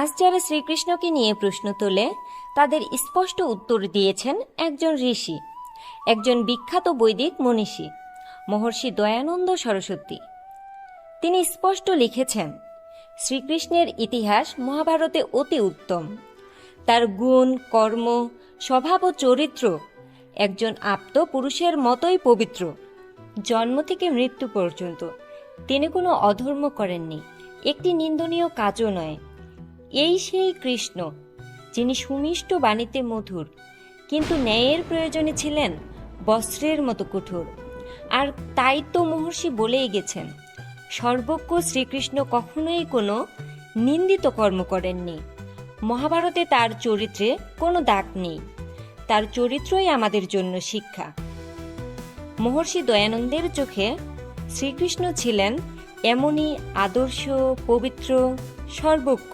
আজ যারা শ্রীকৃষ্ণকে নিয়ে প্রশ্ন তোলে, তাদের স্পষ্ট উত্তর দিয়েছেন একজন ঋষি, একজন বিখ্যাত বৈদিক মনীষী, মহর্ষি দয়ানন্দ সরস্বতী। তিনি স্পষ্ট লিখেছেন, শ্রীকৃষ্ণের ইতিহাস মহাভারতে অতি উত্তম। তার গুণ, কর্ম, স্বভাব ও চরিত্র একজন আপ্ত পুরুষের মতোই পবিত্র। জন্ম থেকে মৃত্যু পর্যন্ত তিনি কোনো অধর্ম করেননি। একটি নিন্দনীয় কাজও নয়। এই সেই কৃষ্ণ, যিনি সুমিষ্ট বাণীতে মধুর, কিন্তু ন্যায়ের প্রয়োজনে ছিলেন বস্ত্রের মতো কঠোর। আর তাই তো মহর্ষি বলেই গেছেন, সর্বজ্ঞ শ্রীকৃষ্ণ কখনোই কোনো নিন্দিত কর্ম করেননি। মহাভারতে তার চরিত্রে কোনো দাগ নেই, তার চরিত্রই আমাদের জন্য শিক্ষা। মহর্ষি দয়ানন্দের চোখে শ্রীকৃষ্ণ ছিলেন এমনই আদর্শ, পবিত্র, সর্বজ্ঞ।